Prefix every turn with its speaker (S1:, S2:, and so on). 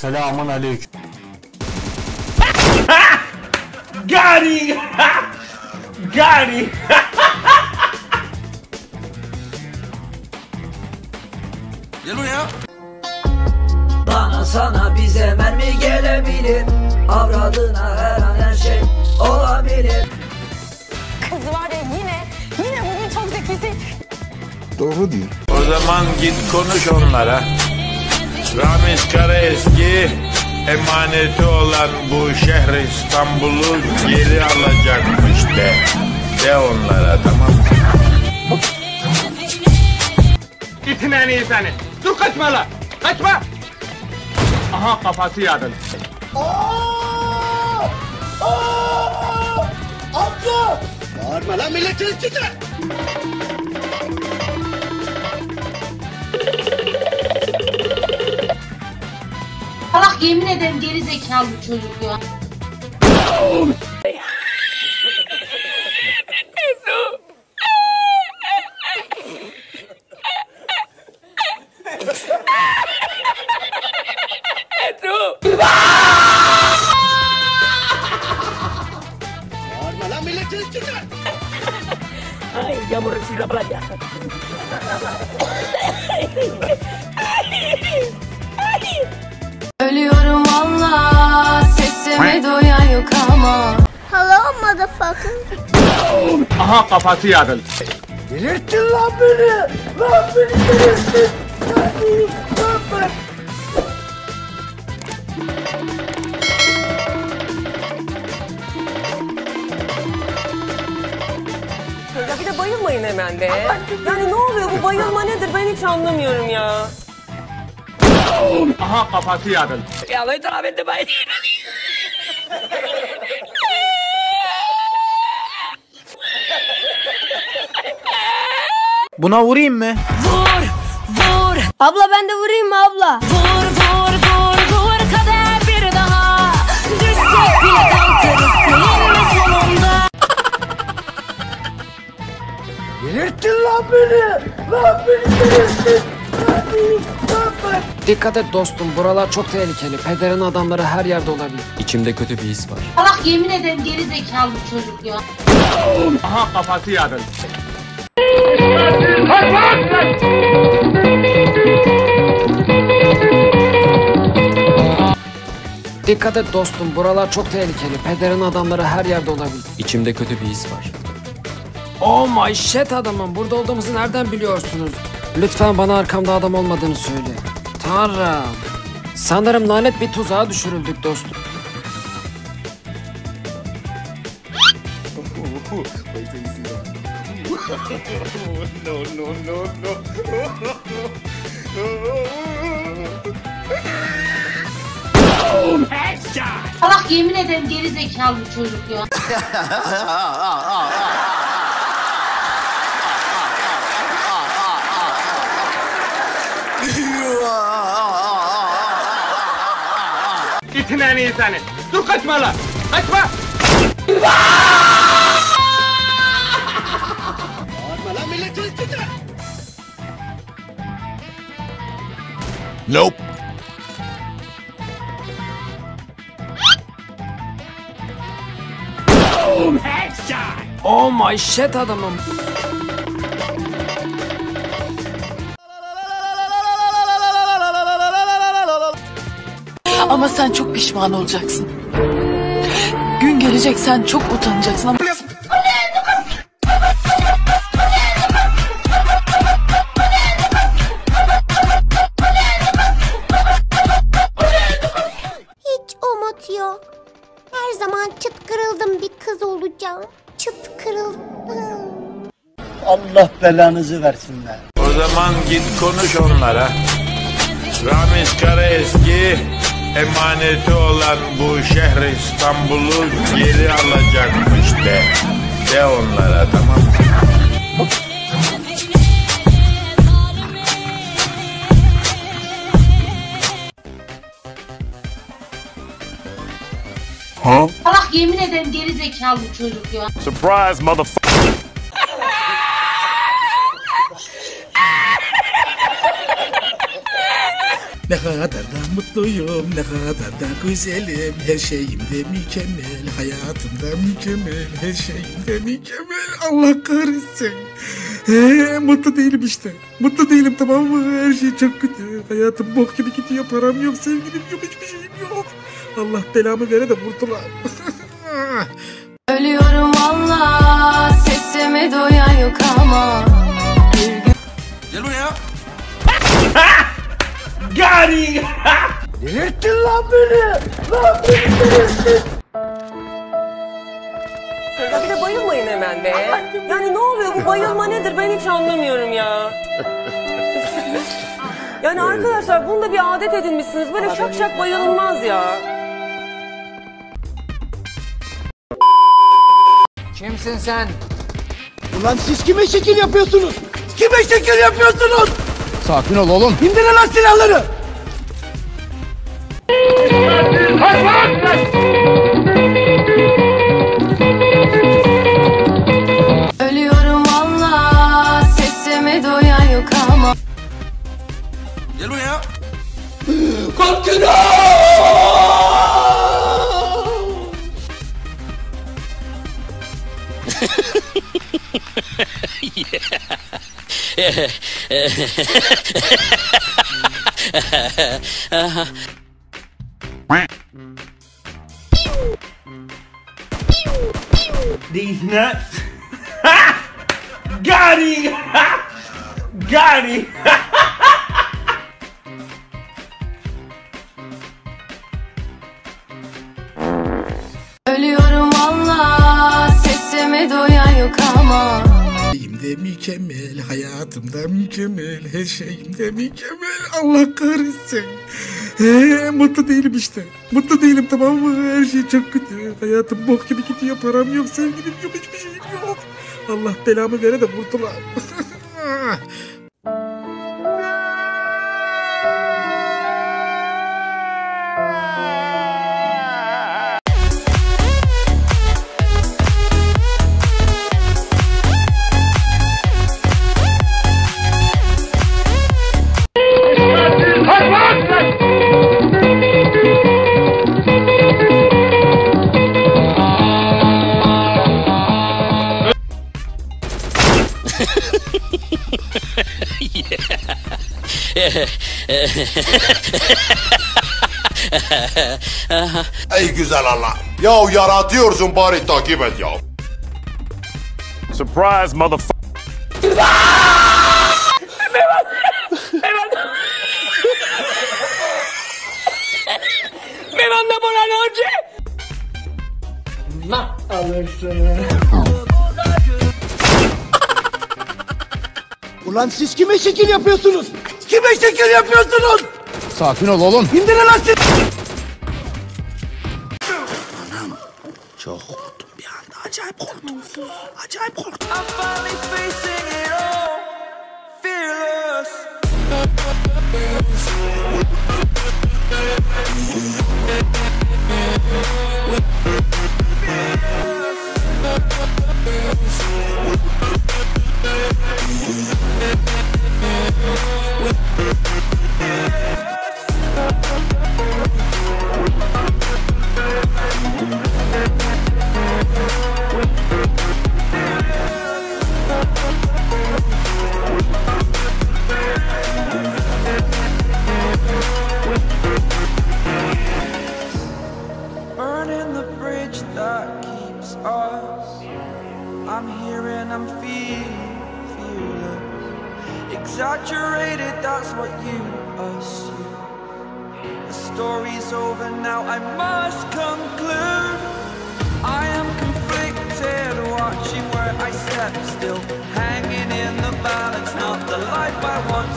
S1: Selamun aleyküm.
S2: Gary! Gary!
S3: Bana sana bize mermi gelebilir Avradına her an her şey olabilir
S4: Kız var ya yine, yine bugün çok zekisin.
S5: Doğru değil.
S6: O zaman git konuş onlara. Ramiz Karaeski emaneti olan bu şehri İstanbul'u geri alacakmış de. De onlara tamam mı?
S2: İtin en iyi seni. Dur kaçma lan. Kaçma. Aha kafası yadın.
S7: Allah yemin ederim geri zekalı bir çocuk ya.
S4: Ölüyorum
S7: Motherfucker.
S2: Aha kafası yadın.
S8: Ya bir de bayılmayın hemen be. Yani ne oluyor bu bayılma nedir ben hiç anlamıyorum ya.
S2: Aha kafası yadın.
S8: Ya ben taraf etti bay.
S5: Buna vurayım mı?
S4: Vur, vur. Abla ben de vurayım mı abla? Vur, vur, vur, vur kader bir daha. Düşsek bile kalkarız seninle sonunda.
S9: Dikkat et dostum buralar çok tehlikeli. Pederin adamları her yerde olabilir. İçimde kötü bir his var.
S7: Allah yemin ederim geri zekalı çocuk ya.
S2: Aha kafası yadın.
S9: Dikkat et dostum buralar çok tehlikeli. Pederin adamları her yerde olabilir. İçimde kötü bir his var. Oh my shit adamım. Burada olduğumuzu nereden biliyorsunuz? Lütfen bana arkamda adam olmadığını söyle. Tanrım. Sanırım lanet bir tuzağa düşürüldük dostum.
S7: Allah yemin ederim geri zekalı bir çocuk ya.
S2: İtin en iyi seni. Dur kaçma lan. Kaçma.
S6: Nope.
S9: Oh my shit adamım.
S10: Ama sen çok pişman olacaksın. Gün gelecek sen çok utanacaksın ama...
S7: Çıt kırıldım.
S1: Allah belanızı versin be.
S6: O zaman git konuş onlara. Ramiz Karaeski emaneti olan bu şehri İstanbul'u geri alacakmış de. De onlara tamam mı?
S7: Yemin ederim geri zekalı çocuk ya.
S6: Surprise motherfucker.
S11: Ne kadar da mutluyum, ne kadar da güzelim. Her şeyimde mükemmel, hayatımda mükemmel. Her şeyimde mükemmel. Allah kahretsin. He, mutlu değilim işte. Mutlu değilim tamam mı? Her şey çok kötü. Hayatım bok gibi gidiyor. Param yok, sevgilim yok, hiçbir şeyim yok. Allah belamı vere de kurtulam.
S12: Ölüyorum valla sesime doyan yok ama
S11: Gel buraya.
S2: Gari!
S13: Delirttin lan beni. Lan beni delirttin.
S8: Ya bir de bayılmayın hemen be. Yani ne oluyor bu bayılma nedir ben hiç anlamıyorum ya. Yani arkadaşlar bunu da bir adet edinmişsiniz. Böyle şak şak bayılınmaz ya.
S9: Kimsin sen?
S13: Ulan siz kime şekil yapıyorsunuz? Kime şekil yapıyorsunuz?
S11: Sakin ol oğlum.
S13: İndirin lan silahları.
S12: Ölüyorum valla sesime doyan yok ama
S11: Gel buraya.
S2: These nuts. Got him! Got him!
S12: Ölüyorum valla sesime doyan yok ama
S11: Şeyimde mükemmel, hayatımda mükemmel, her şeyimde mükemmel. Allah kahretsin. He, mutlu değilim işte. Mutlu değilim tamam mı? Her şey çok kötü. Hayatım bok gibi gidiyor. Param yok, sevgilim yok, hiçbir şeyim yok. Allah belamı vere de kurtulam.
S6: Ey güzel Allah. Ya yaratıyorsun bari takip et ya.
S2: Surprise, motherfucker!
S13: Ulan siz kime şekil yapıyorsunuz? Kime şekil yapıyorsunuz?
S11: Sakin ol oğlum.
S13: İndirin lan silahları.
S11: Çok korktum bir anda. Acayip korktum. Acayip korktum.
S14: Exaggerated, that's what you assume. The story's over now, I must conclude. I am conflicted, watching where I step still, hanging in the balance, not the life I